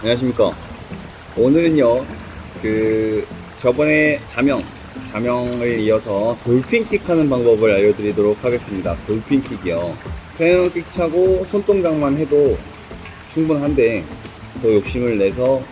안녕하십니까. 오늘은요, 그, 저번에 자명, 자명을 이어서 돌핀킥 하는 방법을 알려드리도록 하겠습니다. 돌핀킥이요. 페널킥 차고 손동작만 해도 충분한데, 더 욕심을 내서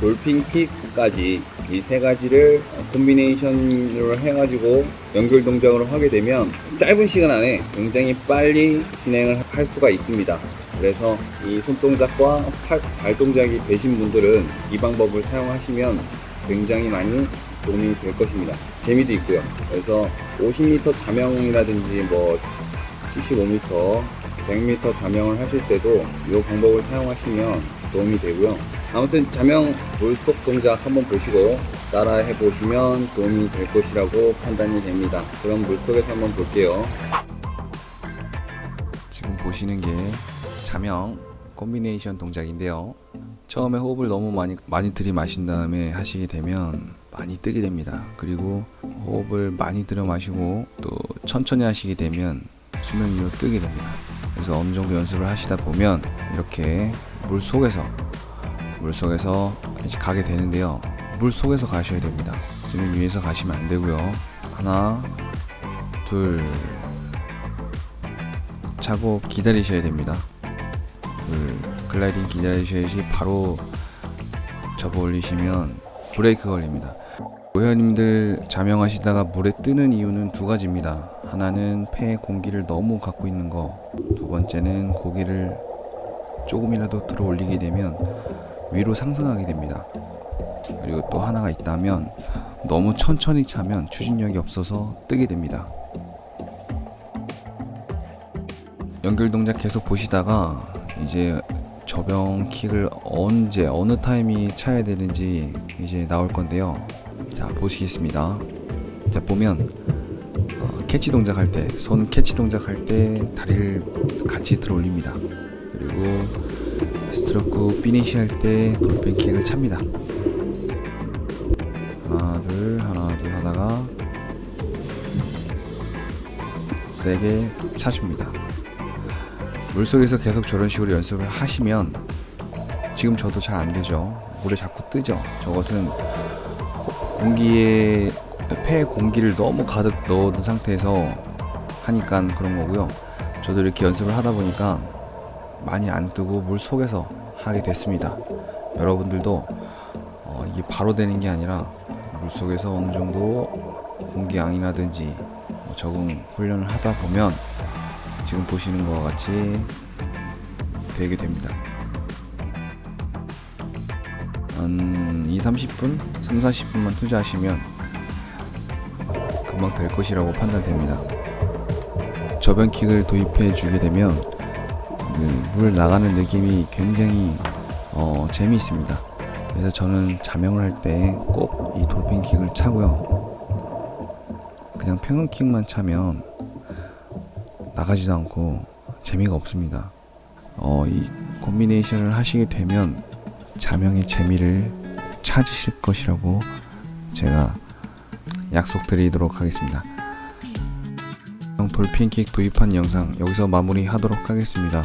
돌핀킥까지 이 세 가지를 콤비네이션으로 해가지고 연결 동작으로 하게 되면 짧은 시간 안에 굉장히 빨리 진행을 할 수가 있습니다. 그래서 이 손동작과 팔, 발 동작이 되신 분들은 이 방법을 사용하시면 굉장히 많이 도움이 될 것입니다. 재미도 있고요. 그래서 50m 자명이라든지 뭐 75m, 100m 자명을 하실 때도 이 방법을 사용하시면 도움이 되고요. 아무튼 자명 물속 동작 한번 보시고 따라 해 보시면 도움이 될 것이라고 판단이 됩니다. 그럼 물속에서 한번 볼게요. 지금 보시는 게 자명 콤비네이션 동작인데요. 처음에 호흡을 너무 많이 많이 들이마신 다음에 하시게 되면 많이 뜨게 됩니다. 그리고 호흡을 많이 들여 마시고 또 천천히 하시게 되면 수면 위로 뜨게 됩니다. 그래서 어느 정도 연습을 하시다 보면 이렇게 물 속에서 물 속에서 가게 되는데요. 물 속에서 가셔야 됩니다. 수면 위에서 가시면 안 되고요. 하나, 둘, 차고 기다리셔야 됩니다. 그 글라이딩 기다리셔야지 바로 접어 올리시면 브레이크 걸립니다. 고현님들 자명하시다가 물에 뜨는 이유는 두 가지입니다. 하나는 폐에 공기를 너무 갖고 있는 거, 두 번째는 고기를 조금이라도 들어 올리게 되면 위로 상승하게 됩니다. 그리고 또 하나가 있다면 너무 천천히 차면 추진력이 없어서 뜨게 됩니다. 연결 동작 계속 보시다가 이제 저병 킥을 언제 어느 타임이 차야 되는지 이제 나올 건데요. 자 보시겠습니다. 자 보면 어, 캐치 동작 할 때 손 캐치 동작 할 때 다리를 같이 들어 올립니다. 그리고 스트로크 피니시 할 때 돌핀 킥을 찹니다. 하나 둘 하나 둘 하다가 세게 차줍니다. 물속에서 계속 저런 식으로 연습을 하시면 지금 저도 잘 안 되죠. 물에 자꾸 뜨죠. 저것은 고- 공기에 폐에 공기를 너무 가득 넣어둔 상태에서 하니까 그런 거고요. 저도 이렇게 연습을 하다 보니까 많이 안 뜨고 물 속에서 하게 됐습니다. 여러분들도 어, 이게 바로 되는 게 아니라 물 속에서 어느 정도 공기 양이라든지 뭐 적응 훈련을 하다 보면 지금 보시는 것과 같이 되게 됩니다. 한 2, 30분, 3, 40분만 투자하시면 금방 될 것이라고 판단됩니다. 저변킥을 도입해 주게 되면 그물 나가는 느낌이 굉장히 어, 재미있습니다. 그래서 저는 자명을 할 때 꼭 이 돌핀킥을 차고요. 그냥 평은킥만 차면 나가지도 않고 재미가 없습니다. 어, 이 콤비네이션을 하시게 되면 자명의 재미를 찾으실 것이라고 제가 약속드리도록 하겠습니다. 돌핀킥 도입한 영상 여기서 마무리하도록 하겠습니다.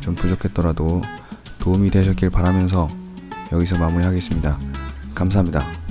좀 부족했더라도 도움이 되셨길 바라면서 여기서 마무리하겠습니다. 감사합니다.